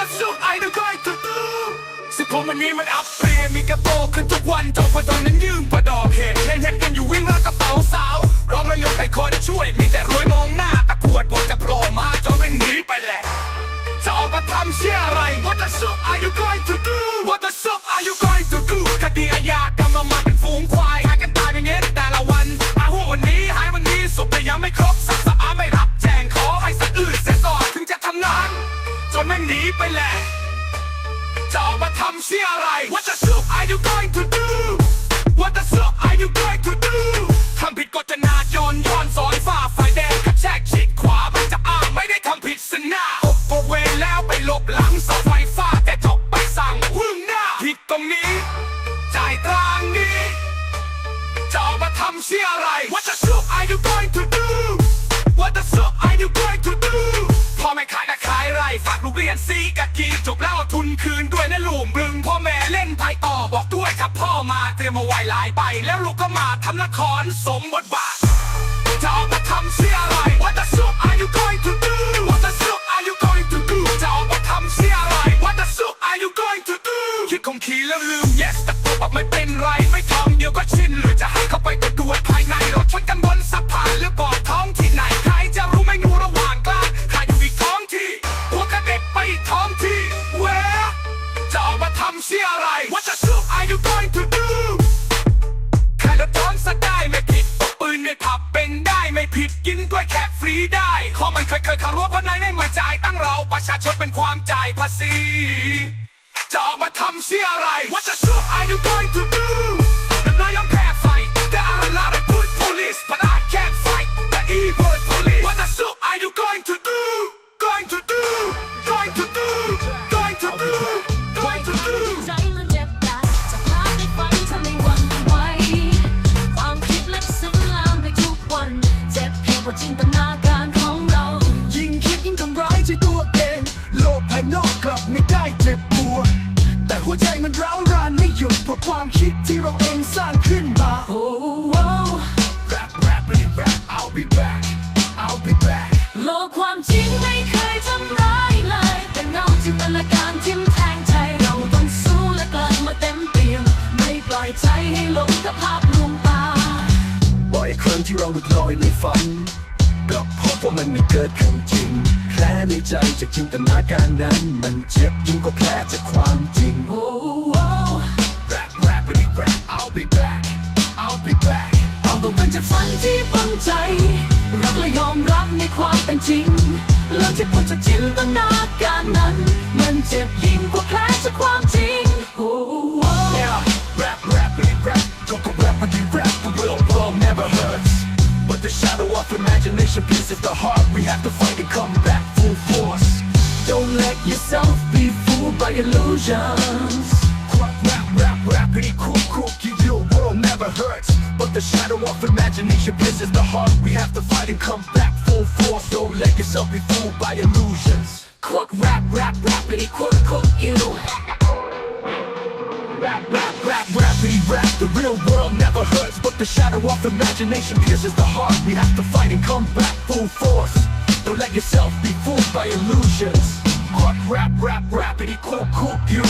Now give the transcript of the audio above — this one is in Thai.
the soup I do going to do สิบผมวันนี้มันอัพเปลี่ยนมีกระโปรงขึ้นทุกวันจบพอตอนนั้นยืมประดอกเหตุเห็นเห็นกันอยู่วิ่งแล้วกระเป๋าสาวร้องแล้วยกให้คอจะช่วย มีแต่รวยมองหน้าตะกรวดบจะโผล่มาจนไม่หนีไปแหละจะออกมาทำเชี่ยอะไร What the fuck are you going to do นไม่งหนีไปแหละจะออกมาทำเชี่ยอะไร What the fuck are you going to do What the fuck are you going to do ทำผิดกฎจราจรย้อนสอนฝ่าไฟแดงกระแทกชิดขวามันจะอ้างไม่ได้ทำผิดสนาอบกเวแล้วไปหลบหลังเสาไฟฟ้าแต่จบไปสั่งวึ่งหน้าผิดตรงนี้ จ่ายตรางนี้จะออกมาทำเชี่ยอะไร What the fuck are you going to do What the fuck are you going to do ไรฝากลูกเรียนซีกะกีจบแล้วทุนคืนด้วยนะลูกบึงพ่อแม่เล่นไพ่ต่อบอกด้วยครับพ่อมาเตรียมมาไว้หลายใบแล้วลูกก็มาทำละครสมบทบาทจะออกมาทำเสียอะไร What the fuck are you going to do What the fuck are you going to do จะออกมาทำเสียอะไร What the fuck are you going to do คิดคงคีแล้วลืม ผิดกินด้วยแคบฟรีได้ข้อมันเคยเคยขับรถเพราะนายไม่มาจ่ายตั้งเราประชาชนเป็นความจ่ายภาษีจะออกมาทำเสียอะไร What the fuck are you going to do จ็บเพียงเพราะจินตนาการของเรา ยิ่งคิดยิ่งทำร้ายใจตัวเอง โลกภายนอกกลับไม่ได้เจ็บปวดแต่หัวใจมันร้าวรานไม่หยุดเพราะความคิดที่เราเองสร้างขึ้นมา โอ้โอ้ Rap rap really rap I'll be back I'll be back โลกความจริง องที่เราหลุดลอยในฝันกลับพบว่ามันไม่เกิดขึ้นจริงแผลในใจจากจินตนาการนั้น มันเจ็บยิ่งกว่าแผลจากความจริง โอ้โอ้ Rap rap really rap I'll be back I'll be back เอาตัวเป็นจากฝันที่ฝังใจ รักและยอมรับในความเป็นจริงเลิกที่พ้นจากจินตนาการนั้น มันเจ็บยิ่งกว่าแผลจากความจริง imagination pierces the heart. We have to fight and come back full force. Don't let yourself be fooled by illusions Rap, rap, rap, rap, pretty cool, cool. The real world never hurts. But the shadow of imagination pierces the heart. We have to fight and come back full force. Don't let yourself be fooled by illusions. Quack rap rap rapity quote quote you Rap, rap, rappity rap. The real world never hurts, but the shadow of imagination pierces the heart. We have to fight and come back full force. Don't let yourself be fooled by illusions. Rap, rap, rap, rappity cool, cool, you.